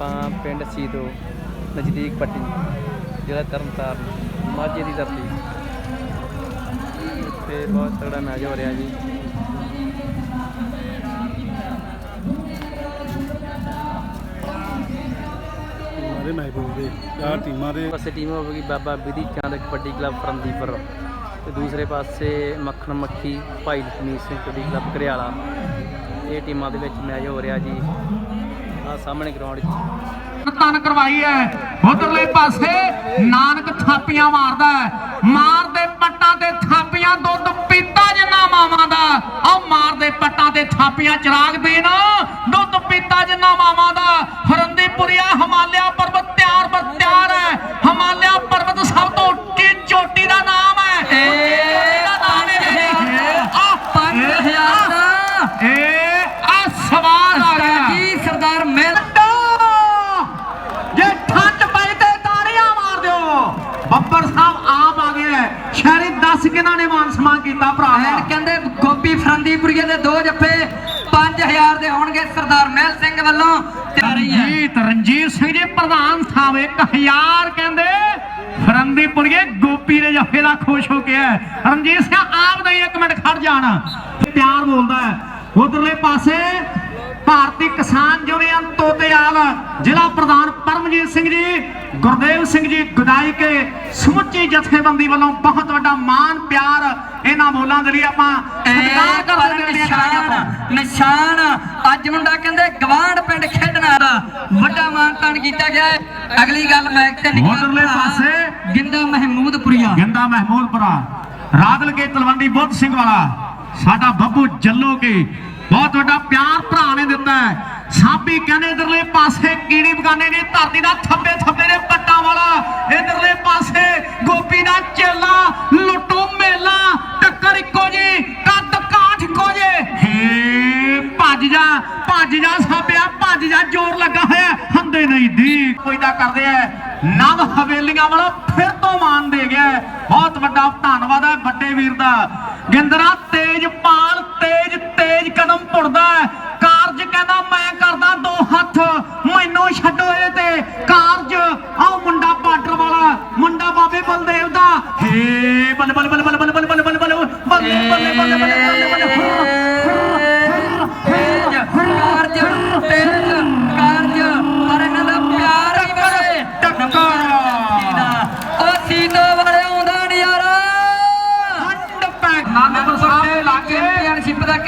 ਆਪਾਂ ਪਿੰਡ ਸੀਦੋ ਨਜ਼ਦੀਕ ਪੱਟੀ ਜ਼ਿਲ੍ਹਾ ਤਰਨਤਾਰਨ ਮਾਝੇ ਦੀ ਧਰਤੀ। ਤੇ ਬਹੁਤ ਤਗੜਾ ਮੈਚ ਹੋ ਰਿਹਾ ਜੀ। ਮਾਰੇ ਮਹਿਬੂਬ ਦੇ ਚਾਰ ਟੀਮਾਂ ਦੇ। ਪਾਸੇ ਟੀਮ ਹੋਵੇਗੀ ਬਾਬਾ ਵਿਧੀ ਚੰਦ ਕਬੱਡੀ ਕਲੱਬ ਫਰੰਦੀਪੁਰ ਤੇ ਦੂਸਰੇ ਪਾਸੇ ਮੱਖਣ ਮੱਖੀ ਭਾਈ ਲਖਮੀਤ ਸਿੰਘ ਕਬੱਡੀ ਕਲੱਬ ਘਰਿਆਲਾ। ਇਹ ਟੀਮਾਂ ਦੇ ਵਿੱਚ ਮੈਚ ਹੋ ਰਿਹਾ ਜੀ। ਆ ਸਾਹਮਣੇ ਗਰਾਊਂਡ 'ਚ। ਤਨ ਕਰਵਾਈ ਹੈ। ਉਧਰਲੇ ਪਾਸੇ ਨਾਨਕ ਥਾਪੀਆਂ ਮਾਰਦਾ ਹੈ। ਮਾਰਦੇ ਪੱਟਾਂ ਤੇ ਥਾਪੀਆਂ ਦੁੱਧ ਪੀਤਾ ਜਿੰਨਾ ਮਾਵਾਂ ਦਾ। ਆਹ ਮਾਰਦੇ ਪੱਟਾਂ ਤੇ ਥਾਪੀਆਂ ਚਿਰਾਗ ਦੇਣ। ਦੁੱਧ ਪੀਤਾ ਜਿੰਨਾ ਮਾਵਾਂ ਦਾ। ਹਰੰਦੀਪੁਰੀਆ ਹਿਮਾਲਿਆ ਪਰਬਤ ਤਿਆਰ ਬਰ ਤਿਆਰ ਹੈ। ਹਿਮਾਲਿਆ ਪਰਬਤ ਸਭ ਤੋਂ ਉੱਚੀ ਚੋਟੀ ਦਾ ਨਾਮ ਹੈ ਏ ਆ 5000 ਦਾ ਇਹ ਆ ਸਵਾਲ ਆ ਗਿਆ ਜੀ ਸਰਦਾਰ ਮਿਲ ਜੇ ਠੰਡ ਪਏ ਤੇ ਤਾੜੀਆਂ ਮਾਰ ਦਿਓ ਬੱਬਰ ਸਾਹਿਬ ਆਪ ਆ ਗਏ ਹੈ। ਸ਼ਹਿਰੀ ਦੱਸ ਕਿਹਨਾਂ ਨੇ ਮਾਨ ਸਨਮਾਨ ਕੀਤਾ ਭਰਾ? ਕਹਿੰਦੇ ਗੋਪੀ ਫਰੰਦੀਪੁਰੀਏ ਦੇ ਦੋ ਜੱਫੇ 5000 ਦੇ ਹੋਣਗੇ ਸਰਦਾਰ ਮਹਿਲ ਸਿੰਘ ਵੱਲੋਂ। ਤੇ ਆ ਰਹੀ ਹੈ। ਰਣਜੀਤ ਰਣਜੀਤ ਸਿੰਘ ਜੀ ਪ੍ਰਧਾਨ ਸਾਹਿਬ 1000 ਕਹਿੰਦੇ ਫਰੰਦੀਪੁਰੀਏ ਗੋਪੀ ਦੇ ਜੱਫੇ ਦਾ ਖੁਸ਼ ਹੋ ਕੇ ਹੈ। ਰਣਜੀਤ ਸਿੰਘ ਆਪ ਨਹੀਂ ਇੱਕ ਮਿੰਟ ਖੜ ਜਾਣ। ਪਿਆਰ ਬੋਲਦਾ ਹੈ। ਉਧਰਲੇ ਪਾਸੇ ਭਾਰਤੀ ਕਿਸਾਨ ਯੂਨੀਅਨ ਤੋਤੇਆਲ ਜ਼ਿਲ੍ਹਾ ਪ੍ਰਧਾਨ ਪਰਮਜੀਤ ਸਿੰਘ ਜੀ ਗੁਰਦੇਵ ਸਿੰਘ ਜੀ ਗੁਦਾਈ ਕੇ ਸਮੁੱਚੀ ਜਥੇਬੰਦੀ ਵੱਲੋਂ ਬਹੁਤ ਵੱਡਾ ਮਾਣ ਪਿਆਰ ਇਹਨਾਂ ਬੋਲਾਂ ਦੇ ਲਈ ਆਪਾਂ ਸਤਿਕਾਰ ਕਰਦੇ ਹਾਂ ਨਿਸ਼ਾਨ ਨਿਸ਼ਾਨ ਅੱਜ ਮੁੰਡਾ ਕਹਿੰਦੇ ਗਵਾਂਡ ਪਿੰਡ ਖੇਡਣ ਵਾਲਾ। ਵੱਡਾ ਮਾਨਤਾਨ ਕੀਤਾ ਗਿਆ ਹੈ। ਅਗਲੀ ਗੱਲ ਮੈਂ ਤੇ ਨਿਕਲ ਉਧਰਲੇ ਪਾਸੇ ਗਿੰਦਾ ਮਹਿਮੂਦਪੁਰੀਆ। ਗੰਦਾ ਮਹਿਮੂਦਪੁਰਾ ਰਾਦਲ ਕੇ ਤਲਵੰਡੀ ਬੁੱਧ ਸਿੰਘ ਵਾਲਾ ਸਾਡਾ ਬੱਬੂ ਜੱਲੋ ਕੇ ਬਹੁਤ ਵੱਡਾ ਪਿਆਰ ਭਰਾ ਨੇ ਦਿੱਤਾ ਹੈ। ਸਾਬੀ ਕਹਿੰਦੇ ਇਧਰਲੇ ਪਾਸੇ ਕੀੜੀ ਬਗਾਨੇ ਨੇ ਧਰਤੀ ਦਾ ਥੱਬੇ ਥੱਬੇ ਨੇ ਪੱਟਾਂ ਵਾਲਾ, ਇਧਰਲੇ ਪਾਸੇ ਗੋਪੀ ਦਾ ਚੇਲਾ, ਲੁੱਟੂ ਮੇਲਾ, ਟੱਕਰ ਇੱਕੋ ਜੀ ਕੱਦ ਕਾਠ ਇੱਕੋ ਜੇ। ਹੇ ਭੱਜ ਜਾ ਭੱਜ ਜਾ ਸਾਬਿਆ, ਭੱਜ ਜਾ, ਜ਼ੋਰ ਲੱਗਾ ਹੋਇਆ, ਹੰਦੇ ਨਹੀਂ ਦੀ ਕੋਈ ਤਾਂ ਕਰਦੇ ਐ ਨਵ ਹਵੇਲੀਆਂ ਵਾਲਾ ਫਿਰ ਤੋਂ ਮਾਨ ਦੇ ਗਿਆ ਬਹੁਤ ਵੱਡਾ ਧੰਨਵਾਦ ਹੈ ਵੱਡੇ ਵੀਰ ਦਾ। ਗਿੰਦਰਾ ਤੇਜ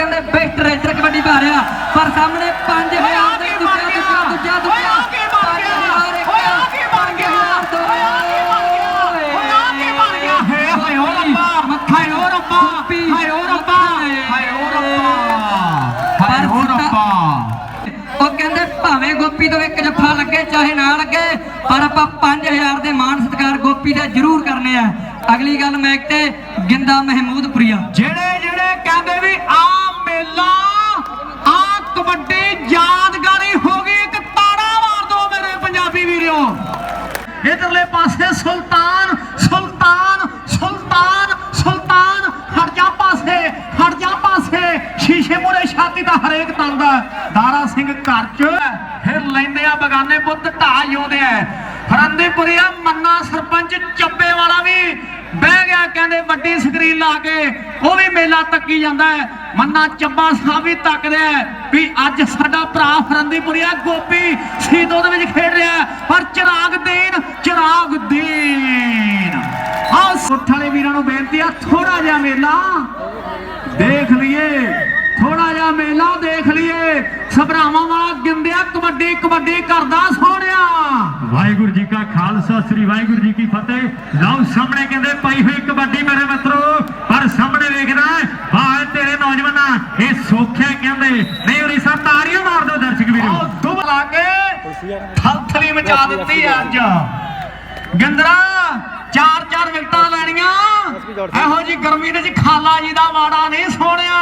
ਕਹਿੰਦੇ ਬੈਸਟ ਰੇਡਰ ਕਬੱਡੀ ਪਾ ਰਿਹਾ। ਪਰ ਸਾਹਮਣੇ 5000 ਦੇ ਦੂਜਾ ਦੂਜਾ ਦੂਜਾ ਦੂਜਾ। ਉਹ ਕਹਿੰਦੇ ਭਾਵੇਂ ਗੋਪੀ ਤੋਂ ਇੱਕ ਜੱਫਾ ਲੱਗੇ ਚਾਹੇ ਨਾ ਲੱਗੇ ਪਰ ਆਪਾਂ 5000 ਦੇ ਮਾਣ ਸਤਿਕਾਰ ਗੋਪੀ ਦਾ ਜ਼ਰੂਰ ਕਰਨੇ ਆ। ਅਗਲੀ ਗੱਲ ਮੈਂ ਤੇ ਗਿੰਦਾ ਮਹਿਮੂਦਪੁਰੀਆ। ਜਿਹੜੇ ਜਿਹੜੇ ਕਹਿੰਦੇ ਵੀ ਆ ਮੇਲਾ ਆ ਕਬੱਡੀ ਯਾਦਗਾਰੀ ਹੋ ਗਈ, ਇੱਕ ਤਾੜਾ ਮਾਰ ਦਿਓ ਮੇਰੇ ਪੰਜਾਬੀ ਵੀਰੋ ਇਧਰਲੇ ਪਾਸੇ ਸੁਲਤਾਨ ਸੁਲਤਾਨ ਸੁਲਤਾਨ ਸੁਲਤਾਨ, ਹਟ ਜਾ ਪਾਸੇ, ਹਟ ਜਾ ਪਾਸੇ। ਸ਼ੀਸ਼ੇ ਮੂਰੇ ਛਾਤੀ ਦਾ ਹਰੇਕ ਤਲਦਾ ਦਾਰਾ ਸਿੰਘ ਘਰ ਚ ਫਿਰ ਲੈਂਦੇ ਆ ਬਗਾਨੇ ਪੁੱਤ ਢਾ ਜਿਉਂਦੇ ਆ। ਫਰੰਦੀਪੁਰੀਆ ਮੰਨਾ ਸਰਪੰਚ, ਚੱਬੇ ਵਾਲਾ ਵੀ ਬਹਿ ਗਿਆ, ਕਹਿੰਦੇ ਵੱਡੀ ਸਕਰੀਨ ਲਾ ਕੇ, ਉਹ ਵੀ ਮੇਲਾ ਤੱਕੀ ਜਾਂਦਾ ਹੈ। ਮੰਨਾ ਚੱਬਾ ਸਾਹਿਬ ਵੀ ਤੱਕਦੇ ਵੀ ਅੱਜ ਸਾਡਾ ਭਰਾ ਫਰੰਦੀਪੁਰੀਆ ਗੋਪੀ ਸੀਦੋ ਦੇ ਵਿੱਚ ਖੇਡ ਰਿਹਾ ਪਰ ਚਿਰਾਗ ਦੇਣ ਚਿਰਾਗ ਦੇਣ ਆਹ ਸੁੱਠ ਵਾਲੇ ਵੀਰਾਂ ਨੂੰ ਬੇਨਤੀ ਆ ਥੋੜਾ ਜਿਹਾ ਮੇਲਾ ਦੇਖ ਲਈਏ। ਥੋੜਾ ਜਿਹਾ ਮੇਲਾ ਦੇਖ ਲਈਏ। ਸਭਰਾਵਾਂ ਵਾਲਾ ਗਿੰਦਿਆ ਕਬੱਡੀ ਕਬੱਡੀ ਕਰਦਾ ਸੋਹਣਿਆ। ਕਾ ਖਾਲਸਾ ਸ੍ਰੀ ਵਾਹਿਗੁਰੂ ਜੀ ਕੀ ਫਤਿਹ। ਲਓ ਸਾਹਮਣੇ ਕਹਿੰਦੇ ਪਈ ਹੋਈ ਕਬੱਡੀ ਮੇਰੇ ਮਿੱਤਰੋ ਪਰ ਸਾਹਮਣੇ ਵੇਖਦਾ ਬਾਹਰ ਤੇਰੇ ਨੌਜਵਾਨਾਂ ਇਹ ਸੋਖਿਆ ਕਹਿੰਦੇ। ਨਹੀਂ ਉਰੀ ਸਾ ਤਾੜੀਆਂ ਮਾਰ ਦਿਓ ਦਰਸ਼ਕ ਵੀਰੋ। ਦੁਬ ਲਾ ਕੇ ਥਲਥਲੀ ਮਚਾ ਦਿੱਤੀ ਅੱਜ। ਗਿੰਦਰਾ ਚਾਰ ਚਾਰ ਵਿਕਟਾਂ ਲੈਣੀਆਂ। ਇਹੋ ਜੀ ਗਰਮੀ ਦੇ ਵਿੱਚ ਖਾਲਾ ਜੀ ਦਾ ਵਾੜਾ ਨਹੀਂ ਸੋਹਣਿਆ।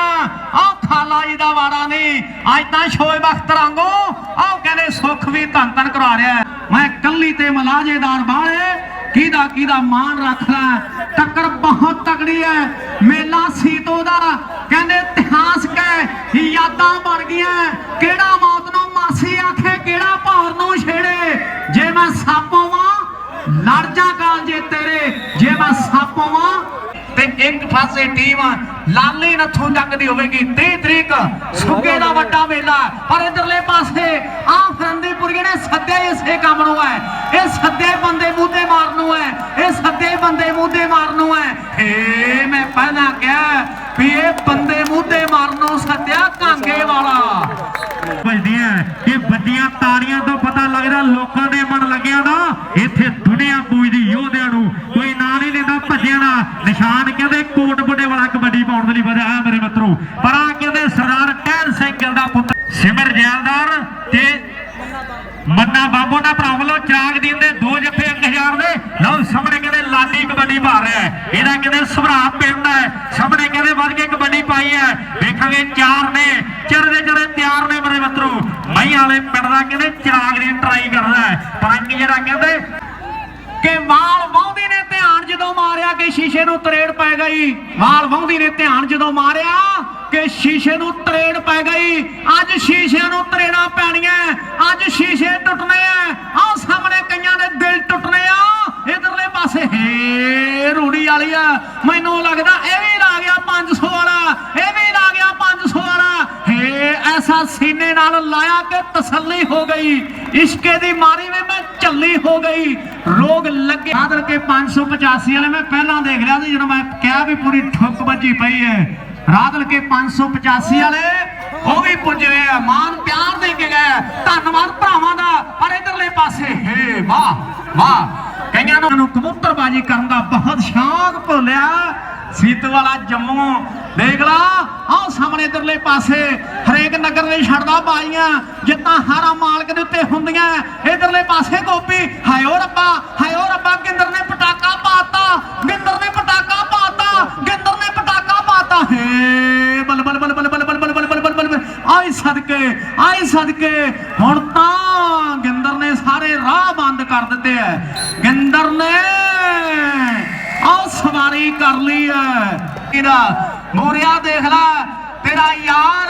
ਆਹ ਖਾਲਾ ਜੀ ਦਾ ਵਾੜਾ ਨਹੀਂ। ਅੱਜ ਤਾਂ ਸ਼ੋਏ ਬਖਤ ਰੰਗੋ ਆਹ ਕਹਿੰਦੇ ਸੁੱਖ ਵੀ ਧੰਨ ਧੰਨ ਕਰਵਾ ਰਿਹਾ ਟਾਲੀ ਤੇ ਮਲਾਜੇਦਾਰ ਬਾਲੇ ਕਿਦਾ ਕਿਦਾ ਮਾਨ ਰੱਖਦਾ ਟੱਕਰ ਬਹੁਤ ਤਕੜੀ ਹੈ। ਮੇਲਾ ਸੀਤੋ ਦਾ, ਕਹਿੰਦੇ ਇਤਿਹਾਸ ਕੈ ਯਾਦਾਂ ਬਣ ਗਈਆਂ। ਕਿਹੜਾ ਮੌਤ ਨੂੰ ਮਾਸੀ ਆਖੇ, ਕਿਹੜਾ ਭਾਰ ਨੂੰ ਛੇੜੇ? ਜੇ ਮੈਂ ਸੱਪ ਵਾਂ ਲੜ ਜਾ ਕਾਲ ਜੇ ਤੇਰੇ। ਜੇ ਮੈਂ ਸੱਪ ਵਾਂ ਭਾਉ ਇੱਕ ਪਾਸੇ ਟੀਮ ਲਾਲੀ ਨੱਥੂ ਜੰਗ ਦੀ ਹੋਵੇਗੀ। 30 ਤਰੀਕ ਸੁੱਕੇ ਦਾ ਵੱਡਾ ਮੇਲਾ ਪਰ ਇਧਰਲੇ ਪਾਸੇ ਆ ਫਰੰਦੀਪੁਰੀ ਨੇ ਸੱਦੇ ਇਸੇ ਕੰਮ ਨੂੰ ਹੈ। ਇਹ ਸੱਦੇ ਬੰਦੇ ਮੂਧੇ ਮਾਰਨ ਹੈ। ਇਹ ਸੱਦੇ ਬੰਦੇ ਮੂਧੇ ਮਾਰਨ ਹੈ। ਏ ਮੈਂ ਪਹਿਲਾਂ ਕਿਹਾ ਵੀ ਇਹ ਬੰਦੇ ਮੂਧੇ ਮਾਰਨ ਸੱਦਿਆ ਕਾਂਗੇ ਵਾਲਾ। ਵੱਜਦੀਆਂ ਕਿ ਵੱਡੀਆਂ ਤਾੜੀਆਂ ਤੋਂ ਪਤਾ ਲੱਗਦਾ ਲੋਕਾਂ ਦੇ ਮਨ ਲੱਗਿਆ ਨਾ, ਇੱਥੇ ਦੁਨੀਆ ਪੂਜਦੀ ਯੋਧਿਆਂ ਨੂੰ ਕੋਈ ਨਾਂ ਨਹੀਂ ਲੈਂਦਾ ਭੱਜਿਆ ਦਾ ਨਿਸ਼ਾਨ ਕਹਿੰਦੇ ਕੋਟ ਬੁੱਢੇ ਵਾਲਾ ਕਬੱਡੀ ਪਾਉਣ ਦੇ ਲਈ ਵਧਿਆ ਹੈ ਮੇਰੇ ਮਿੱਤਰੋ ਪਰ ਆ ਕਹਿੰਦੇ ਸਰਦਾਰ ਟਹਿਲ ਸਿੰਘ ਗਿੱਲ ਦਾ ਪੁੱਤਰ ਸਿਮਰ ਜੈਲਦਾਰ ਤੇ ਮੰਨਾ ਬਾਬੂ ਦਾ ਭਰਾ ਵੱਲੋਂ ਚਾਗ ਦੀਨ ਦੇ ਦੋ ਜੱਫੇ 1000 ਦੇ ਲਓ ਸਾਹਮਣੇ ਕਹਿੰਦੇ ਲਾਲੀ ਕਬੱਡੀ ਪਾ ਰਿਹਾ ਹੈ ਇਹਦਾ ਕਹਿੰਦੇ ਸੁਭਰਾ ਪਿੰਡ ਹੈ ਸਾਹਮਣੇ ਕਹਿੰਦੇ ਵੱਧ ਕੇ ਕਬੱਡੀ ਪਾਈ ਹੈ ਵੇਖਾਂਗੇ ਚਾਰ ਨੇ ਚਰਦੇ ਚਰੇ ਤਿਆਰ ਨੇ ਮੇਰੇ ਮਿੱਤਰੋ ਵਾਲੇ ਪਿੰਡ ਦਾ ਕਹਿੰਦੇ ਚਿਰਾਗ ਦੀ ਟਰਾਈ ਕਰਦਾ ਹੈ। ਪਰੰਗ ਜਿਹੜਾ ਕਹਿੰਦੇ ਕਿ ਵਾਲ ਵਾਉਂਦੀ ਨੇ ਧਿਆਨ ਜਦੋਂ ਮਾਰਿਆ ਕਿ ਸ਼ੀਸ਼ੇ ਨੂੰ ਤਰੇੜ ਪੈ ਗਈ। ਵਾਲ ਵਾਉਂਦੀ ਨੇ ਧਿਆਨ ਜਦੋਂ ਮਾਰਿਆ ਕਿ ਸ਼ੀਸ਼ੇ ਨੂੰ ਤਰੇੜ ਪੈ ਗਈ। ਅੱਜ ਸ਼ੀਸ਼ਿਆਂ ਨੂੰ ਤਰੇੜਾਂ ਪੈਣੀਆਂ ਅੱਜ ਸ਼ੀਸ਼ੇ ਟੁੱਟਣੇ ਆ ਆਹ ਸਾਹਮਣੇ ਕਈਆਂ ਦੇ ਦਿਲ ਟੁੱਟਣੇ ਆ। ਇਧਰਲੇ ਪਾਸੇ ਹੇ ਰੂੜੀ ਵਾਲੀ ਆ। ਮੈਨੂੰ ਲੱਗਦਾ ਇਹ ਵੀ ਲਾ ਗਿਆ 500 ਵਾਲਾ। ਇਹ ਵੀ ਲਾ ਗਿਆ 500 ਵਾਲਾ। ਹੇ ਐਸਾ ਸੀ ਨਾਲ ਲਾਇਆ ਕਿ ਤਸੱਲੀ ਹੋ ਗਈ। ਇਸ਼ਕੇ ਦੀ ਮਾਰੀ ਵੇ ਮੈਂ ਝੱਲੀ ਹੋ ਗਈ। ਰੋਗ ਲੱਗੇ। ਆਦਰ ਕੇ 585 ਵਾਲੇ ਮੈਂ ਪਹਿਲਾਂ ਦੇਖ ਲਿਆ ਸੀ, ਜਦੋਂ ਮੈਂ ਕਿਹਾ ਵੀ ਪੂਰੀ ਠੁੱਕ ਵੱਜੀ ਪਈ ਹੈ। ਰਾਦਲ ਕੇ 585 ਵਾਲੇ, ਉਹ ਵੀ ਪੁੱਜੇ ਆ। ਮਾਨ ਪਿਆਰ ਦੇ ਕੇ ਗਏ। ਧੰਨਵਾਦ ਭਰਾਵਾਂ ਦਾ। ਪਰ ਇਧਰਲੇ ਪਾਸੇ, ਹੇ ਵਾਹ ਵਾਹ। ਕਈਆਂ ਨੂੰ ਕਬੂਤਰਬਾਜੀ ਕਰਨ ਦਾ ਬਹੁਤ ਸ਼ੌਕ ਭੁੱਲਿਆ। ਸੀਤ ਵਾਲਾ ਜੰਮੂ ਦੇਖ ਲਾ ਆਹ ਸਾਹਮਣੇ ਇਧਰਲੇ ਪਾਸੇ ਹਰੇਕ ਨਗਰ ਦੇ ਛੱਡਦਾ ਬਾਜੀਆਂ ਜਿੱਤਾਂ ਹਾਰਾ ਮਾਲਕ ਦੇ ਉੱਤੇ ਹੁੰਦੀਆਂ ਇਧਰਲੇ ਪਾਸੇ ਗੋਪੀ ਹਾਇਓ ਰੱਬਾ ਹਾਇਓ ਰੱਬਾ ਗਿੰਦਰ ਨੇ ਪਟਾਕਾ ਪਾਤਾ ਗਿੰਦਰ ਨੇ ਪਟਾਕਾ ਪਾਤਾ ਗਿੰਦਰ ਨੇ ਪਟਾਕਾ ਪਾਤਾ ਹੇ ਬਲ ਬਲ ਬਲ ਬਲ ਬਲ ਬਲ ਬਲ ਬਲ ਬਲ ਬਲ ਬਲ ਬਲ ਆਈ ਸਦਕੇ ਆਈ ਸਦਕੇ ਹੁਣ ਤਾਂ ਗਿੰਦਰ ਨੇ ਸਾਰੇ ਰਾਹ ਬੰਦ ਕਰ ਦਿੱਤੇ ਐ ਗਿੰਦਰ ਨੇ ਆਹ ਸਵਾਰੀ ਕਰ ਲਈ ਐ। ਇਹਦਾ ਮੋਰਿਆ ਦੇਖ ਲੈ, ਤੇਰਾ ਯਾਰ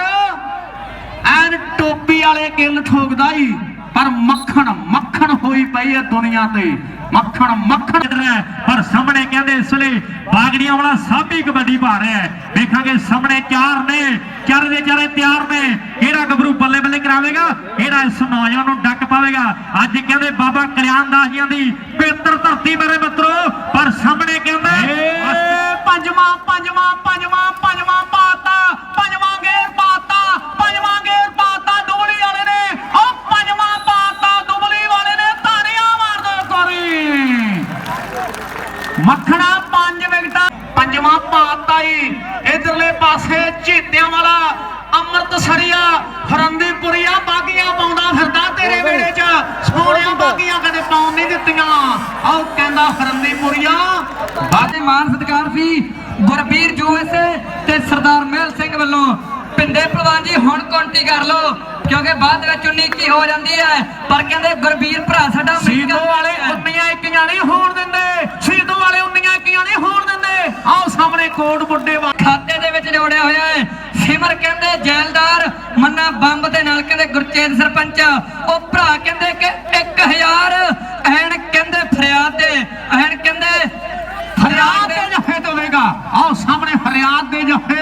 ਐਨ ਟੋਪੀ ਵਾਲੇ ਕਿੱਲ ਠੋਕਦਾ ਈ। ਪਰ ਮੱਖਣ ਮੱਖਣ ਹੋਈ ਪਈ ਐ ਦੁਨੀਆ ਤੇ। ਮੱਖਣ ਮੱਖਣ ਰਿਹਾ ਹੈ। ਪਰ ਸਾਹਮਣੇ ਕਹਿੰਦੇ ਇਸ ਵੇਲੇ ਬਾਗੜੀਆਂ ਵਾਲਾ ਸਾਬੀ ਕਬੱਡੀ ਪਾ ਰਿਹਾ ਹੈ। ਵੇਖਾਂਗੇ ਸਾਹਮਣੇ ਚਾਰ ਨੇ ਚਾਰੇ ਦੇ ਚਾਰੇ ਤਿਆਰ ਨੇ। ਕਿਹੜਾ ਗੱਭਰੂ ਬੱਲੇ ਬੱਲੇ ਕਰਾਵੇਗਾ? ਕਿਹੜਾ ਇਸ ਨੌਜਵਾਨ ਨੂੰ ਡੱਕ ਪਾਵੇਗਾ? ਅੱਜ ਕਹਿੰਦੇ ਬਾਬਾ ਕਲਿਆਣ ਦਾਸ ਜੀਆਂ ਦੀ ਪੇਤਰ ਧਰਤੀ ਮੇਰੇ ਮਿੱਤਰੋ ਪਰ ਸਾਹਮਣੇ ਕਹਿੰਦੇ ਪੰਜਵਾਂ ਪੰਜਵਾਂ ਪੰਜਵਾਂ ਪੰਜਵਾਂ ਪਾਤਾ। ਪੰਜਵਾਂ ਗੇਰ ਪਾਤਾ। ਮੱਖਣਾ ਪੰਜ ਵਿਕਟਾਂ ਪੰਜਵਾਂ ਪਾਤਾ ਹੀ ਇਧਰਲੇ ਪਾਸੇ ਝੀਤਿਆਂ ਵਾਲਾ ਅੰਮ੍ਰਿਤਸਰੀਆ ਫਰੰਦੀਪੁਰੀਆ ਬਾਗੀਆਂ ਪਾਉਂਦਾ ਫਿਰਦਾ ਤੇਰੇ ਵੇੜੇ 'ਚ। ਸੋਹਣਿਆ ਬਾਗੀਆਂ ਕਦੇ ਪਾਉਣ ਨਹੀਂ ਦਿੱਤੀਆਂ। ਆਹ ਕਹਿੰਦਾ ਫਰੰਦੀਪੁਰੀਆ। ਤੇ ਮਾਨ ਸਤਿਕਾਰ ਸੀ ਗੁਰਬੀਰ ਜੂਐਸਏ ਤੇ ਸਰਦਾਰ ਮਹਿਲ ਸਿੰਘ ਵੱਲੋਂ ਪਿੰਡੇ ਪ੍ਰਵਾਨ ਜੀ ਹੁਣ ਕਾਉਂਟੀ ਕਰ ਲਓ ਕਿਉਂਕਿ ਬਾਅਦ ਵਿੱਚ 19 ਕੀ ਹੋ ਜਾਂਦੀ ਹੈ। ਪਰ ਕਹਿੰਦੇ ਗੁਰਬੀਰ ਭਰਾ ਸਾਡਾ ਸੀਦੋ ਵਾਲੇ ਉੰਨੀਆਂ ਇੱਕੀਆਂ ਨਹੀਂ ਹੋਣ ਦਿੰਦੇ। ਸੀਦੋ ਵਾਲੇ ਉੰਨੀਆਂ ਇੱਕੀਆਂ ਨਹੀਂ ਹੋਣ ਦਿੰਦੇ। ਆਓ ਸਾਹਮਣੇ ਕੋਟ ਬੁੱਢੇ ਵਾ ਖਾਤੇ ਦੇ ਵਿੱਚ ਜੋੜਿਆ ਹੋਇਆ ਹੈ। ਸਿਮਰ ਕਹਿੰਦੇ ਜੈਲਦਾਰ ਮੰਨਾ ਬੰਬ ਦੇ ਨਾਲ। ਕਹਿੰਦੇ ਗੁਰਚੇਤ ਸਰਪੰਚ। ਉਹ ਭਰਾ ਕਹਿੰਦੇ ਕਿ 1000 ਐਨ ਕਹਿੰਦੇ ਫਰਿਆਦ ਦੇ। ਐਨ ਕਹਿੰਦੇ ਫਰਿਆਦ ਦੇ। ਜਫੇ ਤੇ ਹੋਵੇਗਾ ਆਓ ਸਾਹਮਣੇ ਫਰਿਆਦ ਦੇ ਜਫੇ।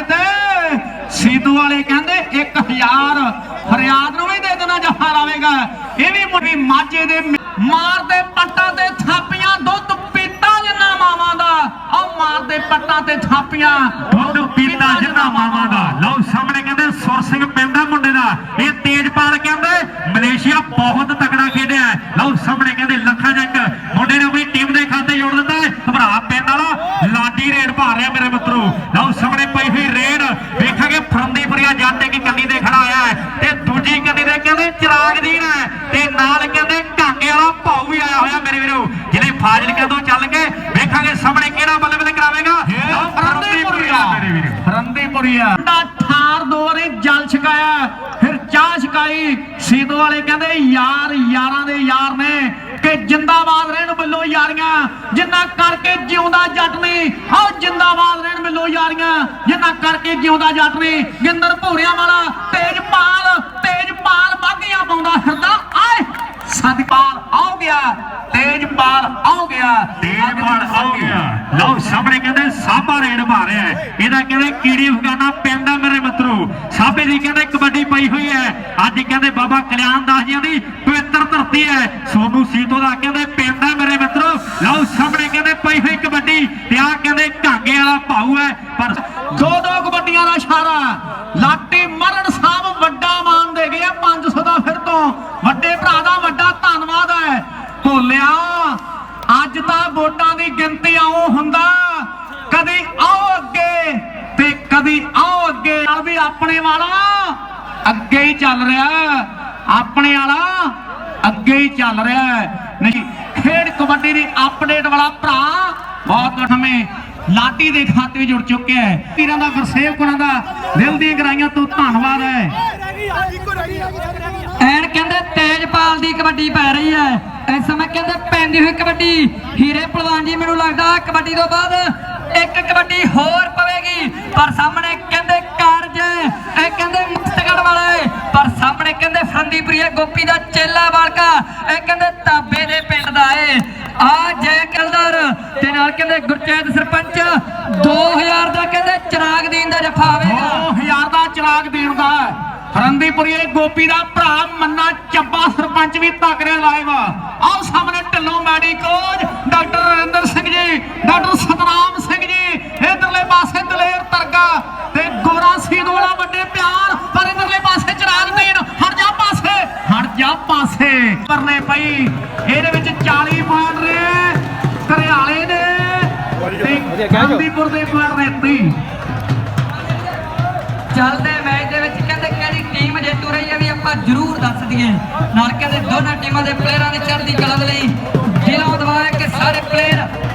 ਸੀਦੋ ਵਾਲੇ ਕਹਿੰਦੇ 1000 ਫਰਿਆਦ ਨੂੰ ਵੀ ਦੇ ਦੇਣਾ ਜਫਾ ਲਾਵੇਗਾ। ਇਹ ਵੀ ਮੁੰਡੀ ਮਾਝੇ ਦੇ ਮਾਰਦੇ ਪੱਟਾਂ ਤੇ ਥਾਪੀਆਂ ਦੁੱਧ ਪੀਤਾ ਜਿੰਨਾ ਮਾਵਾਂ ਦਾ। ਆਓ ਮਾਰਦੇ ਪੱਟਾਂ ਤੇ ਥਾਪੀਆਂ ਦੁੱਧ ਪੀਤਾ ਜਿੰਨਾ ਮਾਵਾਂ ਦਾ। ਲਓ ਸਾਹਮਣੇ ਕਹਿੰਦੇ ਸੁਰ ਸਿੰਘ ਪਿੰਡ ਦਾ ਮੁੰਡੇ ਦਾ। ਇਹ ਤੇਜਪਾਲ ਕਹਿੰਦੇ ਮਲੇਸ਼ੀਆ ਬਹੁਤ ਤਕੜਾ ਖੇਡਿਆ। ਲਓ ਸਾਹਮਣੇ ਕਹਿੰਦੇ ਲੱਖਾਂ ਜੰਗ ਮੁੰਡੇ ਨੇ ਆਪਣੀ ਟੀਮ ਦੇ ਖਾਤੇ ਜੋੜ ਦਿੱਤਾ ਹੈ ਭਰਾ ਪਿੰਡ ਵਾਲਾ ਲਾਡੀ ਰੇਡ ਪਾ ਰਿਹਾ ਮੇਰੇ ਮਿੱਤਰੋ ਲਓ ਸਾਹਮਣੇ ਪਈ ਹੋਈ ਰੇਡ ਵੇਖਾਂਗੇ ਫਰੰਦੀਪੁਰੀਆ ਜੱਟ ਕੀ ਕੰਨੀ ਦੇ ਖੜਾ ਹੋਇਆ ਹੈ ਤੇ ਦੂਜੀ ਕੰਨੀ ਦੇ ਕਹਿੰਦੇ ਚਿਰਾਗ ਦੀਨ ਹੈ ਤੇ ਨਾਲ ਕਹਿੰਦੇ ਢਾਂਗੇ ਵਾਲਾ ਭਾਊ ਵੀ ਆਇਆ ਹੋਇਆ ਮੇਰੇ ਵੀਰੋ ਜਿਹੜੇ ਫਾਜ਼ਿਲਕੇ ਤੋਂ ਚੱਲ ਕੇ ਵੇਖਾਂਗੇ ਸਾਹਮਣੇ ਕਿਹੜਾ ਬੱਲੇ ਬੱਲੇ ਕਰਾਵੇਗਾ ਲਓ ਫਰੰਦੀਪੁਰੀਆ ਮੇਰੇ ਵੀਰੋ ਫਰੰਦੀਪੁਰੀਆ ਦਾ ਠਾਰ ਦੋ ਵਾਰੀ ਜਲ ਛਕਾਇਆ। ਫਿਰ ਚਾਹ ਛਕਾਈ। ਸੀਦੋ ਵਾਲੇ ਕਹਿੰਦੇ, ਯਾਰ, ਯਾਰਾਂ ਦੇ ਯਾਰ ਨੇ ਕਿ ਜਿੰਦਾਬਾਦ ਰਹਿਣ ਬਿੱਲੋ ਯਾਰੀਆਂ। ਜਿੰਨਾ ਕਰਕੇ ਜਿਉਂਦਾ ਜੱਟ ਨੇ ਆਓ ਜਿੰਦਾਬਾਦ ਰਹਿਣ ਬਿੱਲੋ ਯਾਰੀਆਂ। ਜਿੰਨਾ ਕਰਕੇ ਜਿਉਂਦਾ ਜੱਟ ਨੇ ਗਿੰਦਰ ਭੋਰਿਆਂ ਵਾਲਾ ਤੇਜ ਪਾਲ ਤੇਜ ਪਾਲ ਬਾਗੀਆਂ ਪਾਉਂਦਾ ਫਿਰਦਾ। ਸਤਿਪਾਲ ਆਓਗੇ ਗਿਆ ਤੇਜਪਾਲ ਆਉ ਗਿਆ। ਤੇਜਪਾਲ ਹੋ ਗਿਆ। ਲਓ ਸਾਹਮਣੇ ਕਹਿੰਦੇ ਸਾਬਾ ਰੇਡ ਮਾਰਿਆ ਹੈ। ਇਹਦਾ ਕਹਿੰਦੇ ਕੀੜੀ ਫਗਾਨਾ ਪੈਂਦਾ ਮੇਰੇ ਮਿੱਤਰੋ। ਸਾਬੇ ਦੀ ਕਹਿੰਦੇ ਕਬੱਡੀ ਪਈ ਹੋਈ ਹੈ। ਅੱਜ ਕਹਿੰਦੇ ਬਾਬਾ ਕਲਿਆਣ ਦਾਸ ਜੀ ਦੀ ਪਵਿੱਤਰ ਧਰਤੀ ਹੈ। ਸੋਨੂ ਸੀਤੋ ਦਾ ਕਹਿੰਦੇ ਪਿੰਡ ਹੈ ਮੇਰੇ ਮਿੱਤਰੋ। ਲਓ ਸਾਹਮਣੇ ਕਹਿੰਦੇ ਪਈ ਹੋਈ ਕਬੱਡੀ ਤੇ ਆ ਕਹਿੰਦੇ ਘਾਂਗੇ ਵਾਲਾ ਭਾਊ ਹੈ। ਪਰ ਦੋ ਦੋ ਕਬੱਡੀਆਂ ਦਾ ਇਸ਼ਾਰਾ। ਲਾਟੀ ਮਰਨ ਸਾਹਿਬ ਵੱਡਾ ਮਾਨ ਦੇ ਗਿਆ 500 ਦਾ ਫਿਰ ਤੋਂ। ਵੱਡੇ ਭਰਾ ਦਾ ਵੱਡਾ ਧੰਨਵਾਦ ਹੈ ਭੋਲਿਆ ਅੱਜ ਤਾਂ ਵੋਟਾਂ ਦੀ ਗਿਣਤੀ ਆਉ ਹੁੰਦਾ ਕਦੀ ਆਓ ਅੱਗੇ ਤੇ ਕਦੀ ਆਓ ਅੱਗੇ ਨਾਲ ਵੀ ਆਪਣੇ ਵਾਲਾ ਅੱਗੇ ਹੀ ਚੱਲ ਰਿਹਾ ਆਪਣੇ ਵਾਲਾ ਅੱਗੇ ਹੀ ਚੱਲ ਰਿਹਾ ਨਹੀਂ ਖੇਡ ਕਬੱਡੀ ਦੀ ਅਪਡੇਟ ਵਾਲਾ ਭਰਾ ਬਹੁਤ ਸਮੇਂ ਲਾਟੀ ਦੇ ਖਾਤੇ ਵਿੱਚ ਜੁੜ ਚੁੱਕਿਆ ਹੈ ਵੀਰਾਂ ਦਾ ਗੁਰਸੇਵ ਕੁਣਾ ਦਾ ਦਿਲ ਦੀਆਂ ਗਰਾਈਆਂ ਤੋਂ ਧੰਨਵਾਦ ਹੈ ਕਹਿੰਦੇ ਤੇਜਪਾਲ ਦੀ ਕਬੱਡੀ ਪੈ ਰਹੀ ਹੈ। ਇਸ ਸਮੇਂ ਕਹਿੰਦੇ ਪੈਂਦੀ ਹੋਈ ਕਬੱਡੀ। ਹੀਰੇ ਪਹਿਲਵਾਨ ਜੀ, ਮੈਨੂੰ ਲੱਗਦਾ ਕਬੱਡੀ ਤੋਂ ਬਾਅਦ ਇੱਕ ਕਬੱਡੀ ਹੋਰ ਪਵੇਗੀ। ਪਰ ਸਾਹਮਣੇ ਕਹਿੰਦੇ ਕਾਰਜ ਇਹ ਕਹਿੰਦੇ ਮੁਕਤਗੜ ਵਾਲੇ ਪਰ ਸਾਹਮਣੇ ਕਹਿੰਦੇ ਫਰੰਦੀਪੁਰੀਆ ਗੋਪੀ ਦਾ ਚੇਲਾ ਵਾਲਕਾ। ਇਹ ਕਹਿੰਦੇ ਤਾਬੇ ਦੇ ਪਿੰਡ ਦਾ ਏ ਆ ਜੈ ਕਲਦਰ ਤੇ ਨਾਲ ਕਹਿੰਦੇ ਗੁਰਚੈਤ ਸਰਪੰਚ। 2000 ਦਾ ਕਹਿੰਦੇ ਚਿਰਾਗ ਦੀਨ ਦਾ ਜੱਫਾ ਆਵੇਗਾ। 2000 ਦਾ ਚਿਰਾਗ ਦੇਣ ਦਾ ਫਰੰਦੀਪੁਰੀਏ ਗੋਪੀ ਦਾ ਭਰਾ ਮੰਨਾ ਚੱਬਾ ਸਰਪੰਚ ਵੀ ਤਕੜੇ ਲਾਈਵ ਆਓ ਸਾਹਮਣੇ Dhillon Maddy coach doctor Narinder Singh ji doctor Satnam Singh ji ਇਧਰਲੇ ਪਾਸੇ ਦਲੇਰ ਤਰਗਾ ਤੇ ਗੋਰਾ ਸੀਦ ਵਾਲਾ ਵੱਡੇ ਪਿਆਰ ਪਰ ਇਧਰਲੇ ਪਾਸੇ ਚਿਰਾਗ ਦੇਣ ਹਟ ਜਾ ਪਾਸੇ ਹਟ ਜਾ ਪਾਸੇ। ਕਰਨੇ ਪਈ ਇਹਦੇ ਵਿੱਚ 40 ਪੁਆਇੰਟ ਰਹੇ ਘਰਿਆਲੇ ਦੇ ਤੇ ਗਾਂਧੀਪੁਰ ਦੇ ਪੁਆਇੰਟ ਨੇ 30 ਚੱਲਦੇ ਜੇਤੂ ਰਹੀ ਵੀ ਆਪਾਂ ਜ਼ਰੂਰ ਦੱਸ ਦਈਏ। ਨਾਲਕੇ ਦੇ ਦੋਨਾਂ ਟੀਮਾਂ ਦੇ ਪਲੇਅਰਾਂ ਦੀ ਚੜ੍ਹਦੀ ਕਲਾ ਦੇ ਲਈ ਦਿਲੋਂ ਦਵਾਇਆ ਕਿ ਸਾਰੇ ਪਲੇਅਰ